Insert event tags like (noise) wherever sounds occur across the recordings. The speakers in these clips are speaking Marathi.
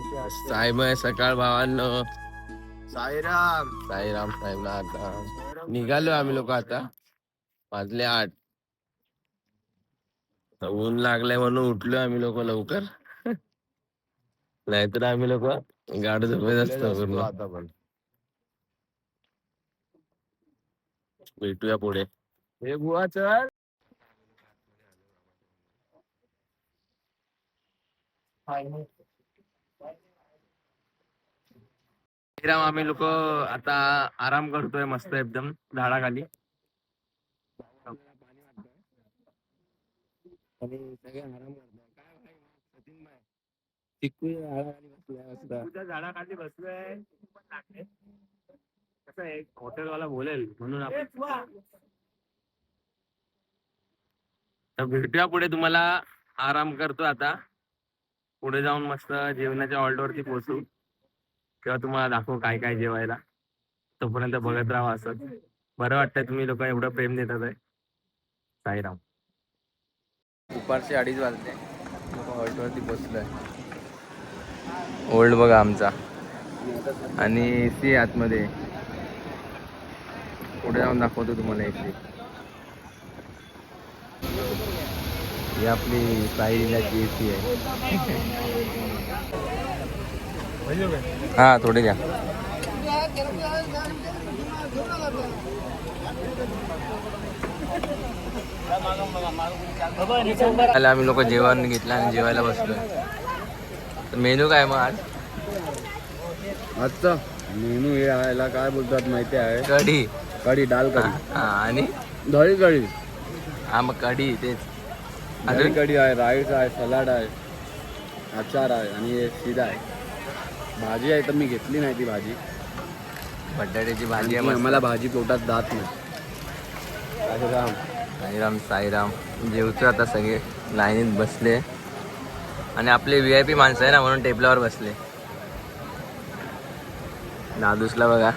सायमय सकाळ भावांनो. साईराम. साईराम साहेबला आता निघालो आम्ही लोक आता. वाजले आठ. ऊन लागलंय म्हणून उठलो आम्ही लोक लवकर. (laughs) नाहीतर आम्ही लोक गाड झोपत असतो पूर्ण. आता पण. भेटूया पुढे. हे बुवा चल. श्रीराम आम्ही लोक आता आराम करतोय मस्त एकदम झाडाखाली. आणि सगळे आराम करतोय. काय भाई, सचिन भाई? चिक्कू झाडाखाली बसलाय. कसं आहे हॉटेलवाला बोलेल म्हणून आपण. भेटूया पुढे तुम्हाला. आराम करतो आता. पुढे जाऊन मस्त जेवणाच्या ऑर्डर वरती पोहोचू. तेव्हा तुम्हाला दाखवू काय काय जेवायला. तोपर्यंत बघत राहा असं. बरं वाटतंय तुम्ही लोक एवढं प्रेम देतात आहे. साईराम. दुपारचे अडीच वाजले. हॉल्टवरती पोचलोय ओल्ड बघा आमचा. आणि सी आतमध्ये. पुढे जाऊन दाखवतो तुम्हाला एसी ही आपली साईलाची एसी आहे. हा थोडे द्या आम्ही लोक जेवण घेतलं आणि जेवायला बसलोय. तर मेनू काय मग आज? आजचा मेनू हे याला काय बोलतात माहिती आहे? कढी. कढी डाल कढी. हा आणि? दही कढी. हा मग कढी तेच. दही अजून? कढी आहे राईस आहे सलाड आहे अचार आहे आणि हे शिरा आहे. भाजी आहे तर मी घेतली नाही ती भाजी. बटाट्याची भाजी आहे. आम्हाला भाजी पोटात जात नाही. राम साईराम साईराम. जेवतो आता सगळे. लाईनीत बसले. आणि आपले व्ही आय पी माणसं आहे ना म्हणून टेबलावर बसले. दादूसला बघा.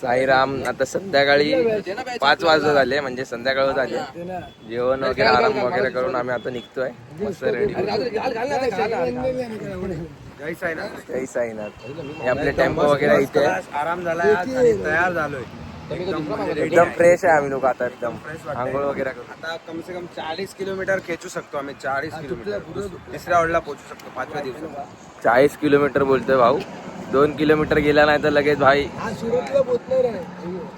साईराम आता संध्याकाळी पाच वाजत झाले म्हणजे संध्याकाळ आले जेवण वगैरे आराम वगैरे करून आम्ही आता निघतोय. मस्त रेडी जय साईनाथ जय साईनाथ. हे आपले टेम्पो वगैरे इथे. आराम आणि तयार झालोय. एकदम फ्रेश आहे आम्ही लोक आता एकदम. आंघोळ वगैरे आता कम से कम चाळीस किलोमीटर खेचू शकतो आम्ही चाळीस किलोमीटर. तिसऱ्या ऑर्डरला पोहोचू शकतो पाचव्या दिवसात. चाळीस किलोमीटर बोलतोय भाऊ. दोन किलोमीटर गेला नाही तर लगेच भाई.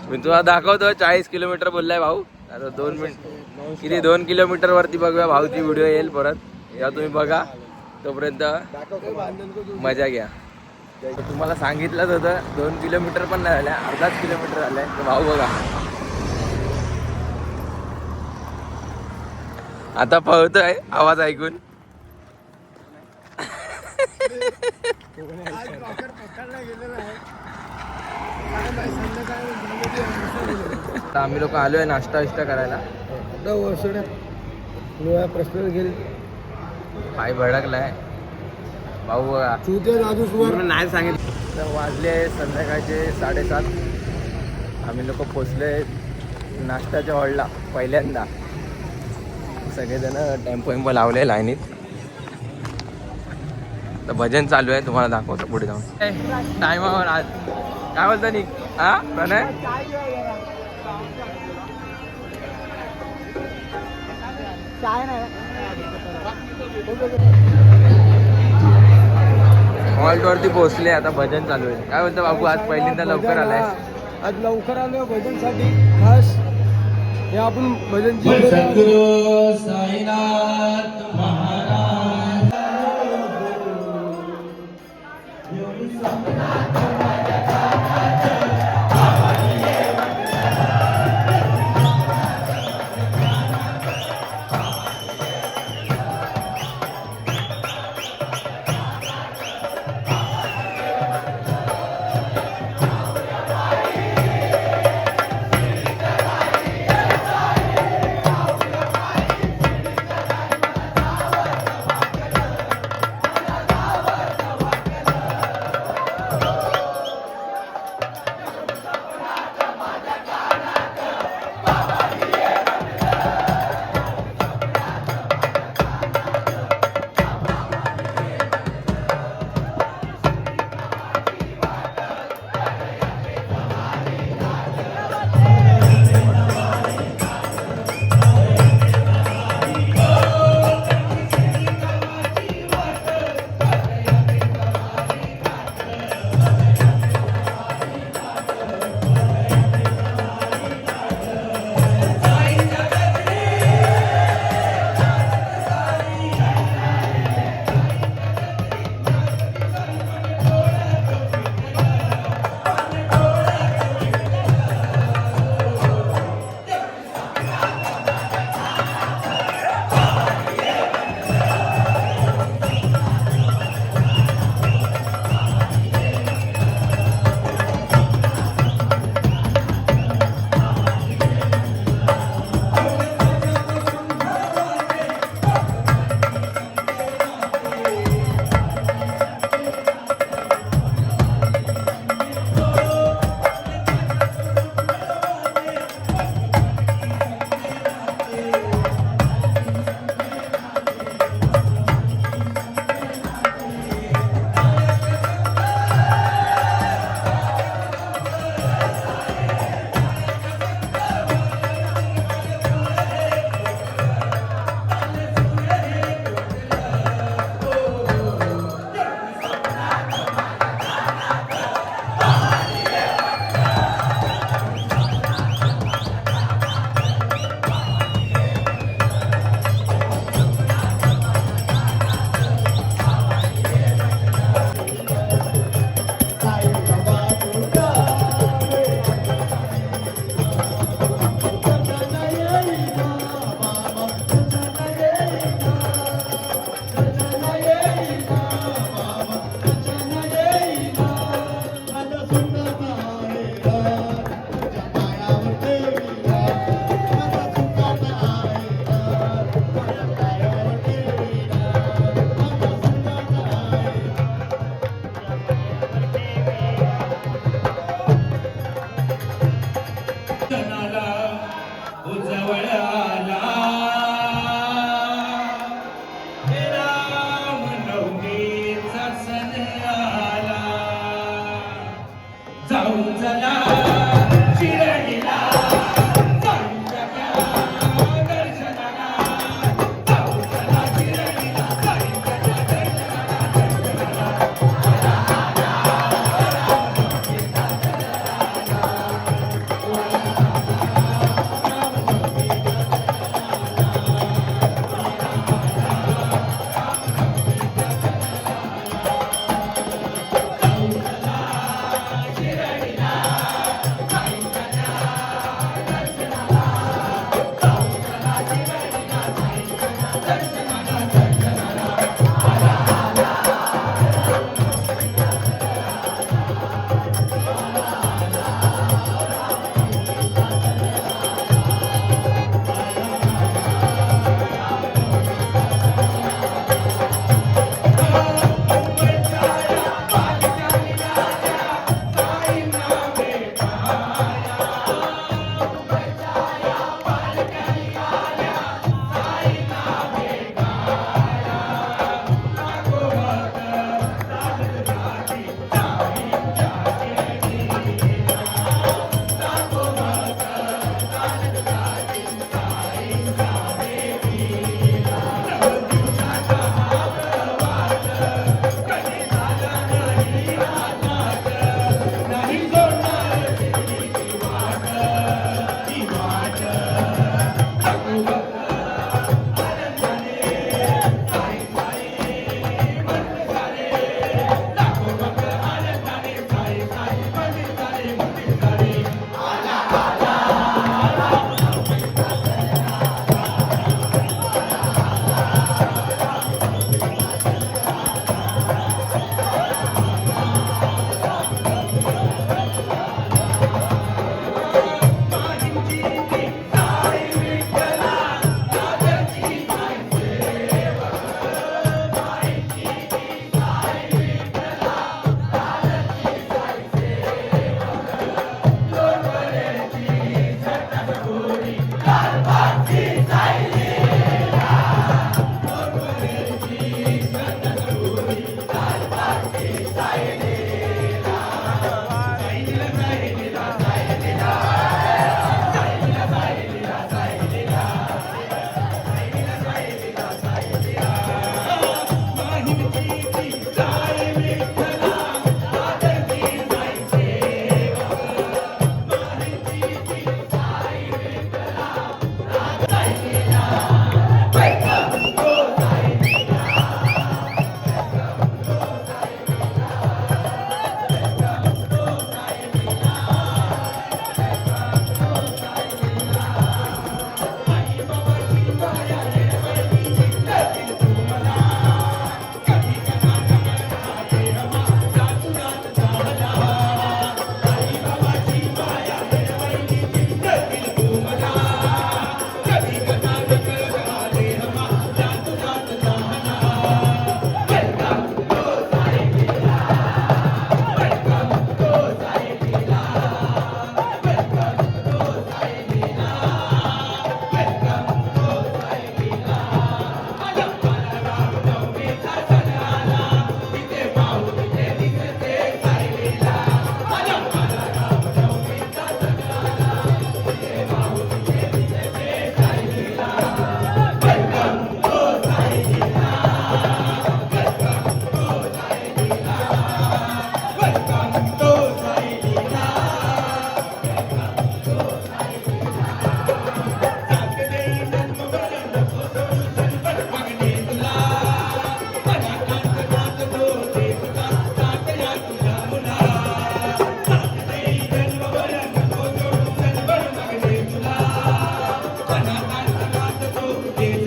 मी तुम्हाला दाखवतो चाळीस किलोमीटर बोललाय भाऊ. आता दोन मिनिट. किती दोन किलोमीटर वरती बघूया भाऊची व्हिडिओ येईल परत. या तुम्ही बघा. तोपर्यंत मजा घ्या. तुम्हाला सांगितलंच होतं दोन किलोमीटर पण नाही झाल्या अर्धाच किलोमीटर झालाय. तर भाऊ बघा. आता पळतोय आवाज ऐकून. (laughs) आम्ही लोक आलोय नाश्ता विष्टा करायला. प्रश्न गेले. पाय भडकलाय. भाऊ बघा. पूर्ण नाही सांगितलं. तर वाजले संध्याकाळचे साडेसात. आम्ही लोक पोचले नाश्त्याच्या हॉलला पहिल्यांदा. सगळेजण टेम्पो वेम्पो लावले लाईनीत. तर भजन चालू आहे तुम्हाला दाखवतो पुढे जाऊन. टायमावर आज काय बोलतो निक? हा? प्रणय? हॉल्ट वरती पोहोचले आता भजन चालू आहे. काय बोलतो बाबू आज पहिल्यांदा लवकर आलाय आज लवकर आलो भजनसाठी. खास हे आपण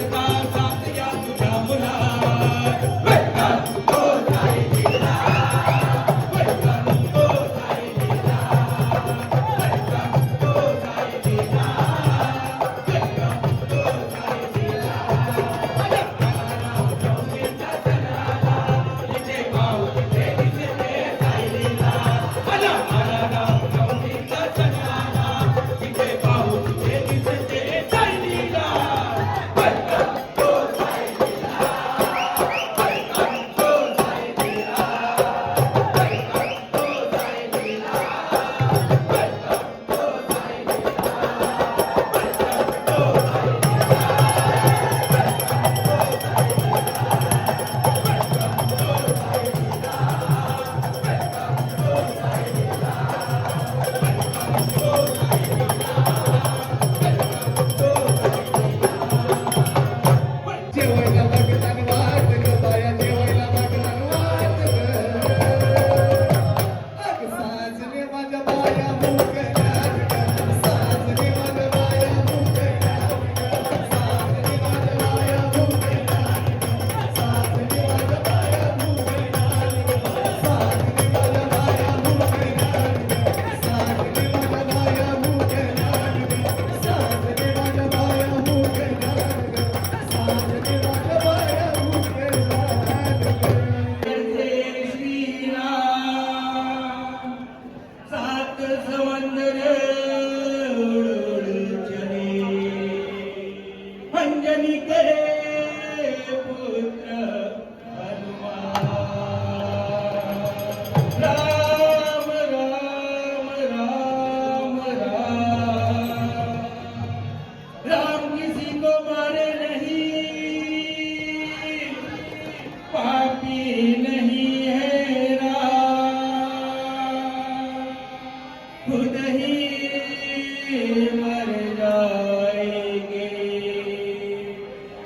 भजनची Hey!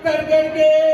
ডাক্তারদেরকে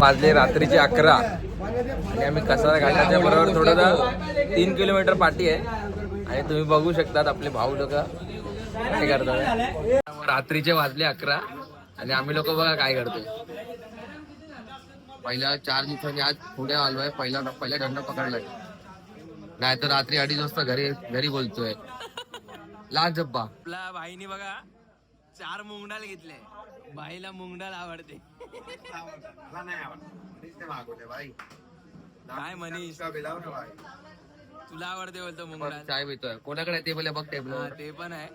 वाजले रात्रीचे अकरा. आणि आम्ही कसारा घाटाच्या बरोबर थोडंसं तीन किलोमीटर पाठी आहे. आणि तुम्ही बघू शकतात आपले भाऊ लोक. काय करतात? रात्रीचे वाजले अकरा. आणि आम्ही लोक बघा काय करतोय. पहिला चार दिवसांनी आज पुढे आलो आहे. पहिला पहिला दंड पकडलाय. नाही तर रात्री अडीच वाजता घरी घरी बोलतोय. लाज जब्बा आपल्या भाईनी बघा चार मुंगडाल घेतले. बाईला मुंगडाल आवडते. काय मनीष? तुला आवडते बोलतो मुंगडाल. चाय पितोय. कोणाकडे ते बोले बघ हा, टेबल ते पण आहे.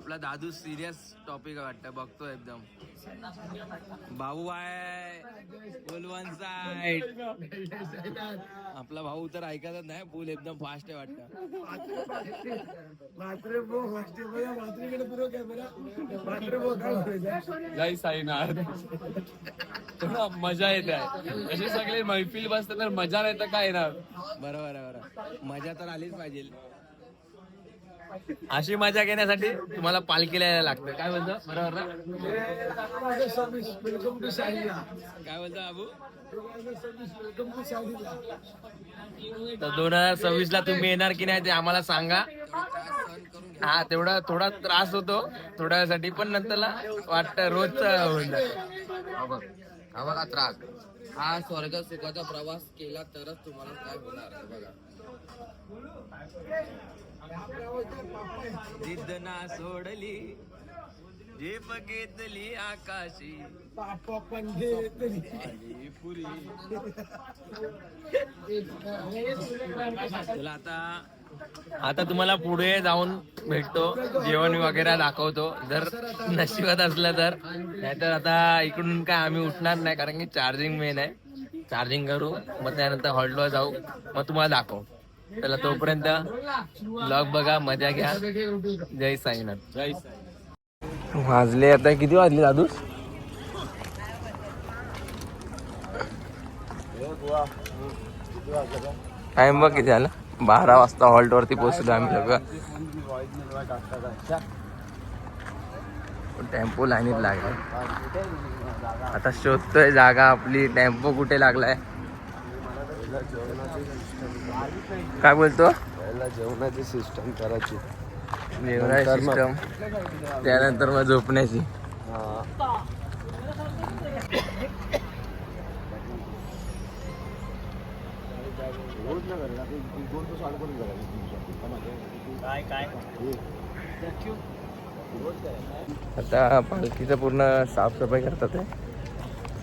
आपला दादू सिरियस टॉपिक वाटतं. बघतो एकदम. भाऊ आहे. फुल वन साइड आपला भाऊ तर ऐकतच नाही. फुल एकदम फास्ट आहे वाटतं. जय साईनाथ मजा येते. अशी सगळे मैफिल बसते तर मजा नाही तर काय येणार? बरोबर आहे बरोबर मजा तर आलीच पाहिजे. अशी मजा घेण्यासाठी तुम्हाला पालखीला यायला लागतं. काय बोलतो? बरोबर ना? काय बोलतो बाबू? तर दोन हजार सव्वीस ला तुम्ही येणार की नाही ते आम्हाला सांगा. हा तेवढा थोडा त्रास होतो. थोड्या पण नंतरला वाटतं रोज होईल हा बघ बघा त्रास. हा स्वर्ग सुखाचा प्रवास केला तरच तुम्हाला काय होणार बघा. जिद्द ना सोडली झेप घेतली आकाशी. आली पुरी तुला आता आता तुम्हाला पुढे जाऊन भेटतो जेवण वगैरे दाखवतो. जर नशिबात असलं तर. नाहीतर आता इकडून काय आम्ही उठणार नाही कारण की चार्जिंग मेन आहे. चार्जिंग करू मग त्यानंतर हॉल्टवर जाऊ मग तुम्हाला दाखव. चला तोपर्यंत ब्लॉग बघा मजा घ्या. जय साईनाथ. जय वाजले आता किती वाजले दादू? टाइम बघ किती आला बारा वाजता हॉल्ट वरती पोहोचलो आम्ही लोक टेम्पो लाईनीत लागलाय. आता शोधतोय जागा आपली. टेम्पो कुठे लागलाय? काय बोलतो? पहिला जेवणाची सिस्टम करायची जेवणाची सिस्टम त्यानंतर मग झोपण्याची. आता पालखीचं पूर्ण साफसफाई करतात आहे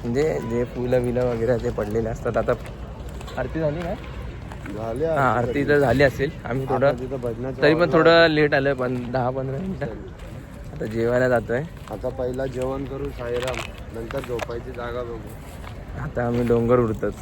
म्हणजे जे फुलं बिलं वगैरे ते पडलेले असतात. आता आरती झाली काय झाले हा आरती तर झाली असेल. आम्ही थोडं तरी पण थोडं लेट आलं पण दहा पंधरा मिनिटं. आता जेवायला जातोय. आता पहिला जेवण करू साईराम नंतर झोपायची जागा बघू. आता आम्ही डोंगर उडतच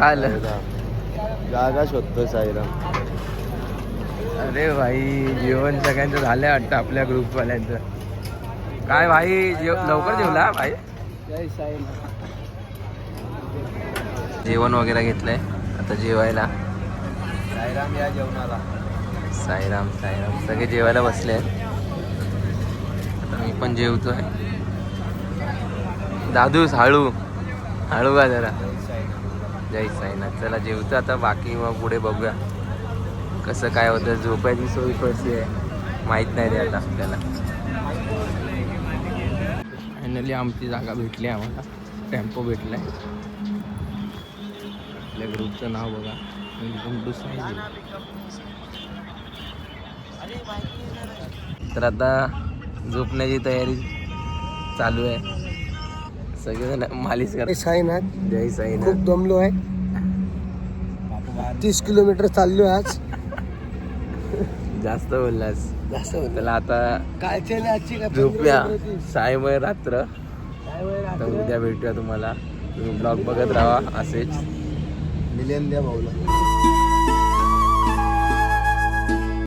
काय आलं जागा शोधतोय साईराम. अरे भाई जेवण सगळ्यांचं झालंय वाटतं आपल्या ग्रुपवाल्यांचं. काय भाई जेव लवकर जेवला भाई? जेवण वगैरे घेतलंय. आता जेवायला. साईराम या जेवणाला. साईराम साईराम. सगळे जेवायला बसले आता मी पण जेवतोय. दादूस हळू. हळू का जरा. जय साईनाथ चला जेवतो आता. बाकी मग पुढे बघूया. कसं काय होतं. झोपायची सोय कशी आहे? माहीत नाही रे आता आपल्याला. फायनली आमची जागा भेटली आम्हाला. टेम्पो भेटलाय. आपल्या ग्रुपचं नाव बघा. गुंडू साई तर आता झोपण्याची तयारी चालू आहे. सगळेजण मालिश करतात. साईनाथ. जय साईनाथ. खूप दमलो आहे. तीस किलोमीटर चाललो आज. जास्त बोललास. जास्त. त्याला आता कालच्या होती. सायमय रात्र. तर रात्र. उद्या भेटूया तुम्हाला. तुम्ही ब्लॉग बघत राहा असेच. मिलियन द्या भाऊला.